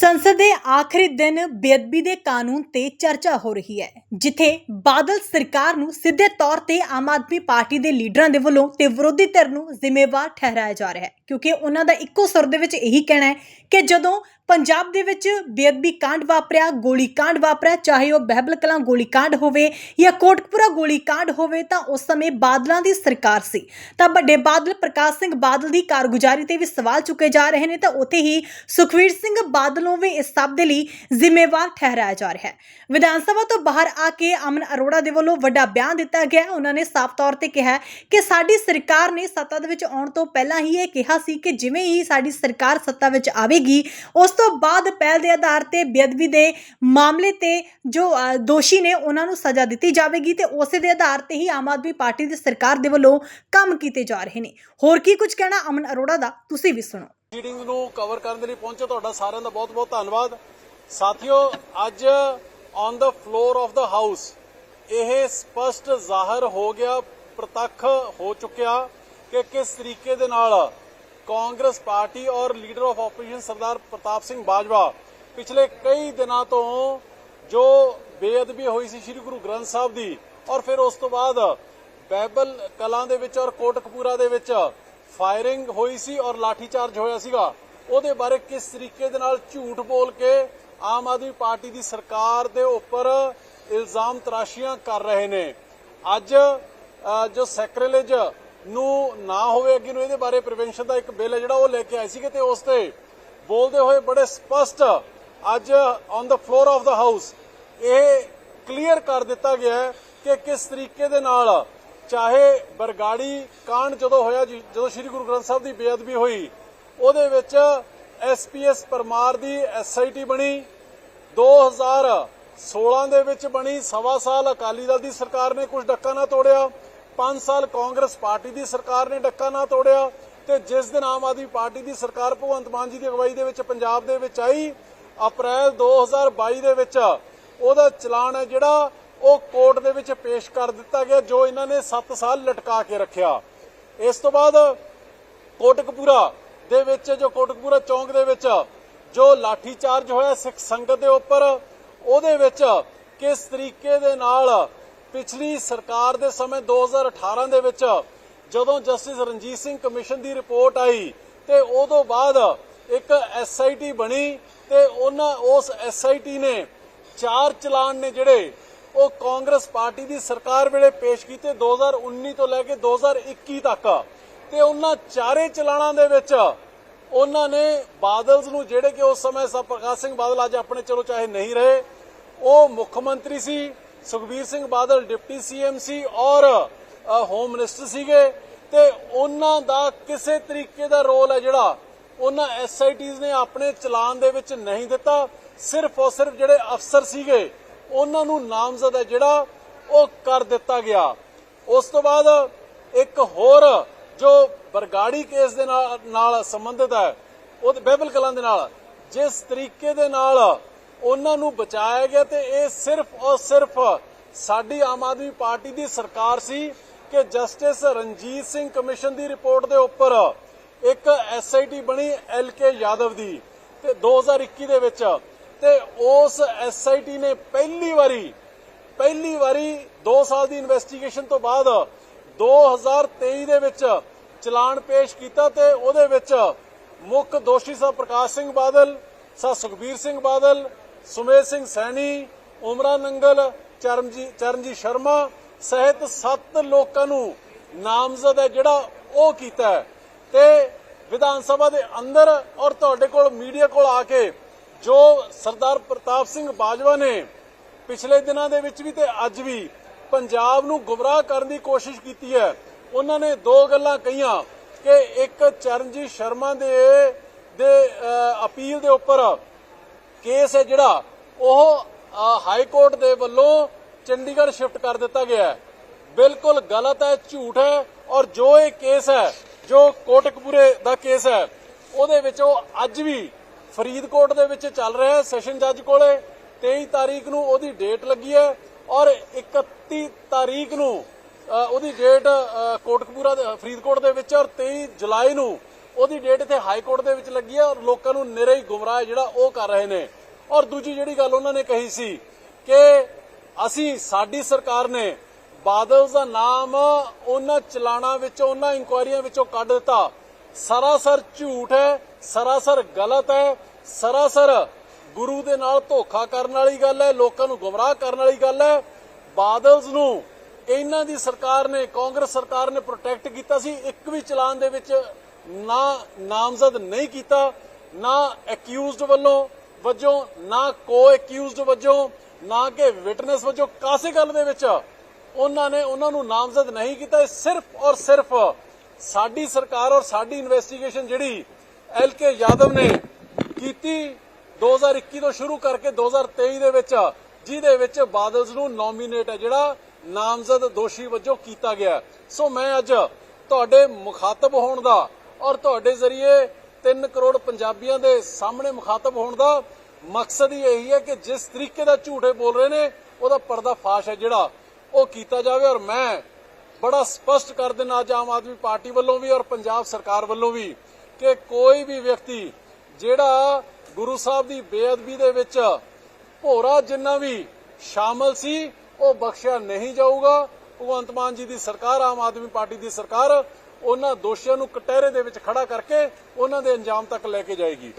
ਸੰਸਦ ਦੇ ਆਖਰੀ ਦਿਨ ਬੇਅਦਬੀ ਦੇ ਕਾਨੂੰਨ ਤੇ ਚਰਚਾ ਹੋ ਰਹੀ ਹੈ, ਜਿੱਥੇ ਬਾਦਲ ਸਰਕਾਰ ਨੂੰ ਸਿੱਧੇ ਤੌਰ ਤੇ ਆਮ ਆਦਮੀ ਪਾਰਟੀ ਦੇ ਲੀਡਰਾਂ ਦੇ ਵੱਲੋਂ ਤੇ ਵਿਰੋਧੀ ਧਿਰ ਨੂੰ ਜ਼ਿੰਮੇਵਾਰ ਠਹਿਰਾਇਆ ਜਾ ਰਿਹਾ ਹੈ, ਕਿਉਂਕਿ ਉਹਨਾਂ ਦਾ ਇੱਕੋ ਸੁਰ ਦੇ ਵਿੱਚ ਇਹੀ ਕਹਿਣਾ ਹੈ ਕਿ ਜਦੋਂ ਪੰਜਾਬ ਦੇ ਵਿੱਚ ਬੇਅਦਬੀ ਕਾਂਡ ਵਾਪਰਿਆ, ਗੋਲੀ ਕਾਂਡ ਵਾਪਰਿਆ, ਚਾਹੇ ਉਹ ਬਹਿਬਲ ਕਲਾਂ ਗੋਲੀ ਕਾਂਡ ਹੋਵੇ ਜਾਂ ਕੋਟਕਪੁਰਾ ਗੋਲੀ ਕਾਂਡ ਹੋਵੇ, ਤਾਂ ਉਸ ਸਮੇਂ ਬਾਦਲਾਂ ਦੀ ਸਰਕਾਰ ਸੀ। ਤਾਂ ਵੱਡੇ ਬਾਦਲ ਪ੍ਰਕਾਸ਼ ਸਿੰਘ ਬਾਦਲ ਦੀ ਕਾਰਗੁਜ਼ਾਰੀ ਤੇ ਵੀ ਸਵਾਲ ਚੁੱਕੇ ਜਾ ਰਹੇ ਨੇ, ਤਾਂ ਉੱਥੇ ਹੀ ਸੁਖਵੀਰ ਸਿੰਘ ਬਾਦਲ ਨੂੰ ਵੀ ਇਸ ਸਭ ਦੇ ਲਈ ਜ਼ਿੰਮੇਵਾਰ ਠਹਿਰਾਇਆ ਜਾ ਰਿਹਾ ਹੈ। ਵਿਧਾਨ ਸਭਾ ਤੋਂ ਬਾਹਰ ਆ ਕੇ ਅਮਨ ਅਰੋੜਾ ਦੇ ਵੱਲੋਂ ਵੱਡਾ ਬਿਆਨ ਦਿੱਤਾ ਗਿਆ ਉਹਨਾਂ ਨੇ ਸਾਫ਼ ਤੌਰ ਤੇ ਕਿਹਾ ਕਿ ਸਾਡੀ ਸਰਕਾਰ ਨੇ ਸੱਤਾ ਦੇ ਵਿੱਚ ਆਉਣ ਤੋਂ ਪਹਿਲਾਂ ਹੀ ਇਹ ਕਿਹਾ ਸੀ ਕਿ ਜਿਵੇਂ ਹੀ ਸਾਡੀ ਸਰਕਾਰ ਸੱਤਾ ਵਿੱਚ ਆਵੇਗੀ, ਉਸ ਤੋਂ ਬਾਅਦ ਪਹਿਲ ਦੇ ਆਧਾਰ ਤੇ ਬੇਅਦਬੀ ਦੇ ਮਾਮਲੇ ਤੇ ਜੋ ਦੋਸ਼ੀ ਨੇ ਉਹਨਾਂ ਨੂੰ ਸਜ਼ਾ ਦਿੱਤੀ ਜਾਵੇਗੀ ਤੇ ਉਸੇ ਦੇ ਆਧਾਰ ਤੇ ਹੀ ਆਮ ਆਦਮੀ ਪਾਰਟੀ ਦੀ ਸਰਕਾਰ ਦੇ ਵੱਲੋਂ ਕੰਮ ਕੀਤੇ ਜਾ ਰਹੇ ਨੇ। ਹੋਰ ਕੀ ਕੁਝ ਕਹਿਣਾ ਅਮਨ ਅਰੋੜਾ ਦਾ? ਤੁਸੀਂ ਵੀ ਸੁਣੋ। ਮੀਟਿੰਗ ਨੂੰ ਕਵਰ ਕਰਨ ਦੇ ਲਈ ਪਹੁੰਚੇ ਤੁਹਾਡਾ ਸਾਰਿਆਂ ਦਾ ਬਹੁਤ-ਬਹੁਤ ਧੰਨਵਾਦ। ਸਾਥੀਓ, ਅੱਜ on the floor of the house ਇਹ ਸਪਸ਼ਟ ਜ਼ਾਹਰ ਹੋ ਗਿਆ, ਪ੍ਰਤੱਖ ਹੋ ਚੁੱਕਿਆ ਕਿ ਕਿਸ ਤਰੀਕੇ ਦੇ ਨਾਲ ਕਾਂਗਰਸ ਪਾਰਟੀ ਔਰ leader of opposition Sardar Partap Singh Bajwa ਪਿਛਲੇ ਕਈ ਦਿਨਾਂ ਤੋਂ ਜੋ ਬੇਅਦਬੀ ਹੋਈ ਸੀ ਸ੍ਰੀ ਗੁਰੂ ਗ੍ਰੰਥ ਸਾਹਿਬ ਦੀ, ਔਰ ਫਿਰ ਉਸ ਤੋਂ ਬਾਅਦ ਬਾਈਬਲ ਕਲਾਂ ਦੇ ਵਿੱਚ ਔਰ ਕੋਟਕਪੂਰਾ ਦੇ ਵਿੱਚ ਫਾਇਰਿੰਗ ਹੋਈ ਸੀ ਔਰ ਲਾਠੀਚਾਰਜ ਹੋਇਆ ਸੀਗਾ। ਉਹਦੇ ਬਾਰੇ ਕਿਸ ਤਰੀਕੇ ਦੇ ਨਾਲ ਝੂਠ ਬੋਲ ਕੇ ਆਮ ਆਦਮੀ ਪਾਰਟੀ ਦੀ ਸਰਕਾਰ ਦੇ ਉੱਪਰ ਇਲਜ਼ਾਮ ਤਰਾਸ਼ੀਆਂ ਕਰ ਰਹੇ ਨੇ? ਅੱਜ ਜੋ ਸੈਕਰੇਲੇਜ ਨੂੰ ਨਾ ਹੋਵੇ ਅੱਗੇ ਨੂੰ ਇਹਦੇ ਬਾਰੇ ਪ੍ਰੀਵੈਂਸ਼ਨ ਦਾ ਇੱਕ ਬਿੱਲ ਹੈ ਜਿਹੜਾ ਉਹ ਲੈ ਕੇ ਆਏ ਸੀਗੇ ਤੇ ਉਸ ਤੇ ਬੋਲਦੇ ਹੋਏ ਬੜੇ ਸਪਸ਼ਟ ਅੱਜ on the floor of the house ਇਹ ਕਲੀਅਰ ਕਰ ਦਿੱਤਾ ਗਿਆ ਕਿ ਕਿਸ ਤਰੀਕੇ ਦੇ ਨਾਲ ਚਾਹੇ ਬਰਗਾੜੀ ਕਾਂਡ ਜਦੋਂ ਹੋਇਆ ਜਦੋਂ ਸ੍ਰੀ ਗੁਰੂ ਗ੍ਰੰਥ ਸਾਹਿਬ ਦੀ ਬੇਅਦਬੀ ਹੋਈ, ਉਹਦੇ ਵਿੱਚ ਐਸਪੀਐਸ ਪਰਮਾਰ ਦੀ ਐਸਆਈਟੀ ਬਣੀ 2016 ਦੇ ਵਿੱਚ ਬਣੀ, ਸਵਾ ਸਾਲ ਅਕਾਲੀ ਦਲ ਦੀ ਸਰਕਾਰ ਨੇ ਕੁਝ ਡੱਕਾ ਨਾ ਤੋੜਿਆ 5 ਸਾਲ ਕਾਂਗਰਸ ਪਾਰਟੀ ਦੀ ਸਰਕਾਰ ਨੇ ਡੱਕਾ ਨਾ ਤੋੜਿਆ, ਤੇ ਜਿਸ ਦਿਨ ਆਮ ਆਦਮੀ ਪਾਰਟੀ ਦੀ ਸਰਕਾਰ ਭਗਵੰਤ ਮਾਨ ਜੀ ਦੀ ਅਗਵਾਈ ਦੇ ਵਿੱਚ ਪੰਜਾਬ ਦੇ ਵਿੱਚ ਆਈ, ਅਪ੍ਰੈਲ 2022 ਦੇ ਵਿੱਚ ਉਹਦਾ ਚਲਾਨ ਹੈ ਜਿਹੜਾ ਉਹ ਕੋਰਟ ਦੇ ਵਿੱਚ ਪੇਸ਼ ਕਰ ਦਿੱਤਾ ਗਿਆ ਜੋ ਇਹਨਾਂ ਨੇ 7 ਸਾਲ ਲਟਕਾ ਕੇ ਰੱਖਿਆ। ਇਸ ਤੋਂ ਬਾਅਦ ਕੋਟਕਪੂਰਾ ਦੇ ਵਿੱਚ, ਜੋ ਕੋਟਕਪੂਰਾ ਚੌਂਕ ਦੇ ਵਿੱਚ ਜੋ ਲਾਠੀ ਚਾਰਜ ਹੋਇਆ ਸਿੱਖ ਸੰਗਤ ਦੇ ਉੱਪਰ, ਉਹਦੇ ਵਿੱਚ ਕਿਸ ਤਰੀਕੇ ਦੇ ਨਾਲ ਪਿਛਲੀ ਸਰਕਾਰ ਦੇ ਸਮੇਂ 2018 ਦੇ ਵਿੱਚ ਜਦੋਂ ਜਸਟਿਸ ਰਣਜੀਤ ਸਿੰਘ ਕਮਿਸ਼ਨ ਦੀ ਰਿਪੋਰਟ ਆਈ ਤੇ ਉਦੋਂ ਬਾਅਦ ਇੱਕ ਐਸਆਈਟੀ ਬਣੀ ਤੇ ਉਹਨਾਂ, ਉਸ ਐਸਆਈਟੀ ਨੇ ਚਾਰ ਚਲਾਨ ਨੇ ਜਿਹੜੇ ਉਹ ਕਾਂਗਰਸ ਪਾਰਟੀ ਦੀ ਸਰਕਾਰ ਵੇਲੇ ਪੇਸ਼ ਕੀਤੇ 2019 ਤੋਂ ਲੈ ਕੇ 2021 ਤੱਕ। ਤੇ ਉਹਨਾਂ ਚਾਰੇ ਚਲਾਣਾ ਦੇ ਵਿੱਚ ਉਹਨਾਂ ਨੇ ਬਾਦਲਸ ਨੂੰ ਜਿਹੜੇ ਕਿ ਉਸ ਸਮੇਂ ਸਰ ਪ੍ਰਕਾਸ਼ ਸਿੰਘ ਬਾਦਲ ਅੱਜ ਆਪਣੇ ਚਲੋ ਚਾਹੇ ਨਹੀਂ ਰਹੇ, ਉਹ ਮੁੱਖ ਮੰਤਰੀ ਸੀ, ਸੁਖਬੀਰ ਸਿੰਘ ਬਾਦਲ ਡਿਪਟੀ ਸੀਐਮ ਸੀ ਔਰ ਹੋਮ ਮਿਨਿਸਟਰ ਸੀਗੇ। ਤੇ ਉਹਨਾਂ ਦਾ ਕਿਸੇ ਤਰੀਕੇ ਦਾ ਰੋਲ ਹੈ ਜਿਹੜਾ ਉਹਨਾਂ ਐਸਆਈਟੀਜ਼ ਨੇ ਆਪਣੇ ਚਲਾਨ ਦੇ ਵਿੱਚ ਨਹੀਂ ਦਿੱਤਾ। ਸਿਰਫ ਔਰ ਸਿਰਫ ਜਿਹੜੇ ਅਫਸਰ ਸੀਗੇ ਉਹਨਾਂ ਨੂੰ ਨਾਮਜ਼ਦ ਹੈ ਜਿਹੜਾ ਉਹ ਕਰ ਦਿੱਤਾ ਗਿਆ। ਉਸ ਤੋਂ ਬਾਅਦ ਇੱਕ ਹੋਰ ਜੋ ਬਰਗਾੜੀ ਕੇਸ ਦੇ ਨਾਲ ਨਾਲ ਸੰਬੰਧਿਤ ਹੈ, ਉਹ ਬਹਿਬਲ ਕਲਾਂ ਦੇ ਨਾਲ, ਜਿਸ ਤਰੀਕੇ ਦੇ ਨਾਲ ਉਹਨਾਂ ਨੂੰ ਬਚਾਇਆ ਗਿਆ ਤੇ ਇਹ ਸਿਰਫ ਔਰ ਸਿਰਫ ਸਾਡੀ ਆਮ ਆਦਮੀ ਪਾਰਟੀ ਦੀ ਸਰਕਾਰ ਸੀ ਕਿ ਜਸਟਿਸ ਰਣਜੀਤ ਸਿੰਘ ਕਮਿਸ਼ਨ ਦੀ ਰਿਪੋਰਟ ਦੇ ਉੱਪਰ ਇੱਕ ਐਸਆਈਟੀ ਬਣੀ ਐਲਕੇ ਯਾਦਵ ਦੀ। ਤੇ 2021 ਦੇ ਵਿੱਚ ਤੇ ਉਸ ਐਸਆਈਟੀ ਨੇ ਪਹਿਲੀ ਵਾਰੀ ਪਹਿਲੀ ਵਾਰੀ 2 ਸਾਲ ਦੀ ਇਨਵੈਸਟੀਗੇਸ਼ਨ ਤੋਂ ਬਾਅਦ 2023 ਦੇ ਵਿੱਚ ਚਲਾਨ ਪੇਸ਼ ਕੀਤਾ ਤੇ ਉਹਦੇ ਵਿੱਚ ਮੁੱਖ ਦੋਸ਼ੀ ਸਾ ਪ੍ਰਕਾਸ਼ ਸਿੰਘ ਬਾਦਲ, ਸਾ ਸੁਖਬੀਰ ਸਿੰਘ ਬਾਦਲ, ਸੁਮੇਧ ਸਿੰਘ ਸੈਣੀ, ਉਮਰਾ ਨੰਗਲ ਚਰਨਜੀਤ ਚਰਨਜੀਤ ਸ਼ਰਮਾ ਸਹਿਤ 7 ਲੋਕਾਂ ਨੂੰ ਨਾਮਜ਼ਦ ਹੈ ਜਿਹੜਾ ਉਹ ਕੀਤਾ ਤੇ ਵਿਧਾਨ ਸਭਾ ਦੇ ਅੰਦਰ ਔਰ ਤੁਹਾਡੇ ਕੋਲ ਮੀਡੀਆ ਕੋਲ ਆ ਕੇ ਜੋ ਸਰਦਾਰ ਪ੍ਰਤਾਪ ਸਿੰਘ ਬਾਜਵਾ ਨੇ ਪਿਛਲੇ ਦਿਨਾਂ ਦੇ ਵਿੱਚ ਵੀ ਤੇ ਅੱਜ ਵੀ ਪੰਜਾਬ ਨੂੰ ਗੁੰਮਰਾਹ ਕਰਨ ਦੀ ਕੋਸ਼ਿਸ਼ ਕੀਤੀ ਹੈ, ਉਹਨਾਂ ਨੇ ਦੋ ਗੱਲਾਂ ਕਹੀਆਂ ਕਿ ਇੱਕ ਚਰਨਜੀਤ ਸ਼ਰਮਾ ਦੇ ਦੇ ਅਪੀਲ ਦੇ ਉੱਪਰ ਕੇਸ ਹੈ ਜਿਹੜਾ, ਉਹ ਹਾਈ ਕੋਰਟ ਦੇ ਵੱਲੋਂ ਚੰਡੀਗੜ੍ਹ ਸ਼ਿਫਟ ਕਰ ਦਿੱਤਾ ਗਿਆ ਹੈ। ਬਿਲਕੁਲ ਗਲਤ ਹੈ, ਝੂਠ ਹੈ ਔਰ ਜੋ ਇਹ ਕੇਸ ਹੈ, ਜੋ ਕੋਟਕਪੂਰੇ ਦਾ ਕੇਸ ਹੈ, ਉਹਦੇ ਵਿੱਚ ਉਹ ਅੱਜ ਵੀ ਫਰੀਦਕੋਟ ਦੇ ਵਿੱਚ ਚੱਲ ਰਿਹਾ ਹੈ ਸੈਸ਼ਨ ਜੱਜ ਕੋਲੇ। 23 ਤਾਰੀਖ ਨੂੰ ਉਹਦੀ ਡੇਟ ਲੱਗੀ ਹੈ ਔਰ 31 ਤਾਰੀਖ ਨੂੰ ਉਹਦੀ ਡੇਟ ਅ, ਕੋਟਕਪੂਰਾ ਫਰੀਦਕੋਟ ਦੇ ਵਿੱਚ ਔਰ 23 ਜੁਲਾਈ ਨੂੰ ਉਹਦੀ ਡੇਟ ਇੱਥੇ ਹਾਈ ਕੋਰਟ ਦੇ ਵਿੱਚ ਲੱਗੀ ਹੈ ਔਰ ਲੋਕਾਂ ਨੂੰ ਨਿਰੇ ਹੀ ਗੁੰਮਰਾਹ ਜਿਹੜਾ ਉਹ ਕਰ ਰਹੇ ਨੇ। ਔਰ ਦੂਜੀ ਜਿਹੜੀ ਗੱਲ ਉਹਨਾਂ ਨੇ ਕਹੀ ਸੀ ਕਿ ਅਸੀਂ ਸਾਡੀ ਸਰਕਾਰ ਨੇ ਬਾਦਲ ਦਾ ਨਾਮ ਉਹਨਾਂ ਚਲਾਣਾ ਵਿੱਚੋਂ ਉਹਨਾਂ ਇਨਕੁਆਇਰੀਆਂ ਵਿੱਚੋਂ ਕੱਢ ਦਿੱਤਾ। ਸਰਾਸਰ ਝੂਠ ਹੈ। ਸਰਾਸਰ ਗਲਤ ਹੈ, ਸਰਾਸਰ ਗੁਰੂ ਦੇ ਨਾਲ ਧੋਖਾ ਕਰਨ ਵਾਲੀ ਗੱਲ ਹੈ, ਲੋਕਾਂ ਨੂੰ ਗੁੰਮਰਾਹ ਕਰਨ ਵਾਲੀ ਗੱਲ ਹੈ। ਬਾਦਲਸ ਨੂੰ ਇਹਨਾਂ ਦੀ ਸਰਕਾਰ ਨੇ, ਕਾਂਗਰਸ ਸਰਕਾਰ ਨੇ ਪ੍ਰੋਟੈਕਟ ਕੀਤਾ ਸੀ, ਇੱਕ ਵੀ ਚਲਾਨ ਦੇ ਵਿੱਚ ਨਾ ਨਾਮਜ਼ਦ ਨਹੀਂ ਕੀਤਾ, ਨਾ ਅਕਿਊਜ਼ਡ ਵੱਲੋਂ ਵਜੋਂ, ਨਾ ਕੋ ਅਕਿਊਜ਼ਡ ਵਜੋਂ, ਨਾ ਕਿ ਵਿਟਨੈਸ ਵਜੋਂ, ਕਾਸੇ ਗੱਲ ਦੇ ਵਿੱਚ ਉਹਨਾਂ ਨੇ ਉਹਨਾਂ ਨੂੰ ਨਾਮਜ਼ਦ ਨਹੀਂ ਕੀਤਾ। ਸਿਰਫ ਔਰ ਸਿਰਫ ਸਾਡੀ ਸਰਕਾਰ ਔਰ ਸਾਡੀ ਇਨਵੈਸਟੀਗੇਸ਼ਨ ਜਿਹੜੀ ਐਲ ਕੇ ਯਾਦਵ ਨੇ ਕੀਤੀ 2021 ਤੋਂ ਸ਼ੁਰੂ ਕਰਕੇ 2023 ਦੇ ਵਿੱਚ, ਜਿਹਦੇ ਵਿੱਚ ਬਾਦਲਸ ਨੂੰ ਨੋਮੀਨੇਟ ਹੈ, ਜਿਹੜਾ ਨਾਮਜ਼ਦ ਦੋਸ਼ੀ ਵਜੋਂ ਕੀਤਾ ਗਿਆ ਸੋ ਮੈਂ ਅੱਜ ਤੁਹਾਡੇ ਮੁਖਾਤਬ ਹੋਣ ਦਾ ਔਰ ਤੁਹਾਡੇ ਜ਼ਰੀਏ 3 ਕਰੋੜ ਪੰਜਾਬੀਆਂ ਦੇ ਸਾਹਮਣੇ ਮੁਖਾਤਬ ਹੋਣ ਦਾ ਮਕਸਦ ਹੀ ਇਹੀ ਹੈ ਕਿ ਜਿਸ ਤਰੀਕੇ ਦਾ ਝੂਠੇ ਬੋਲ ਰਹੇ ਨੇ, ਉਹਦਾ ਪਰਦਾ ਫਾਸ਼ ਹੈ ਜਿਹੜਾ ਉਹ ਕੀਤਾ ਜਾਵੇ। ਔਰ ਮੈਂ ਬੜਾ ਸਪਸ਼ਟ ਕਰ ਦੇਣਾ ਅੱਜ ਆਮ ਆਦਮੀ ਪਾਰਟੀ ਵੱਲੋਂ ਵੀ ਔਰ ਪੰਜਾਬ ਸਰਕਾਰ ਵੱਲੋਂ ਵੀ ਕਿ ਕੋਈ ਵੀ ਵਿਅਕਤੀ ਜਿਹੜਾ ਗੁਰੂ ਸਾਹਿਬ ਦੀ ਬੇਅਦਬੀ ਦੇ ਵਿੱਚ ਭੋਰਾ ਜਿੰਨਾ ਵੀ ਸ਼ਾਮਲ ਸੀ, ਉਹ ਬਖਸ਼ਿਆ ਨਹੀਂ ਜਾਊਗਾ। ਭਗਵੰਤ ਮਾਨ ਜੀ ਦੀ ਸਰਕਾਰ, ਆਮ ਆਦਮੀ ਪਾਰਟੀ ਦੀ ਸਰਕਾਰ, ਉਹਨਾਂ ਦੋਸ਼ੀਆਂ ਨੂੰ ਕਟਹਿਰੇ ਦੇ ਵਿੱਚ ਖੜਾ ਕਰਕੇ ਉਹਨਾਂ ਦੇ ਅੰਜਾਮ ਤੱਕ ਲੈ ਕੇ ਜਾਏਗੀ।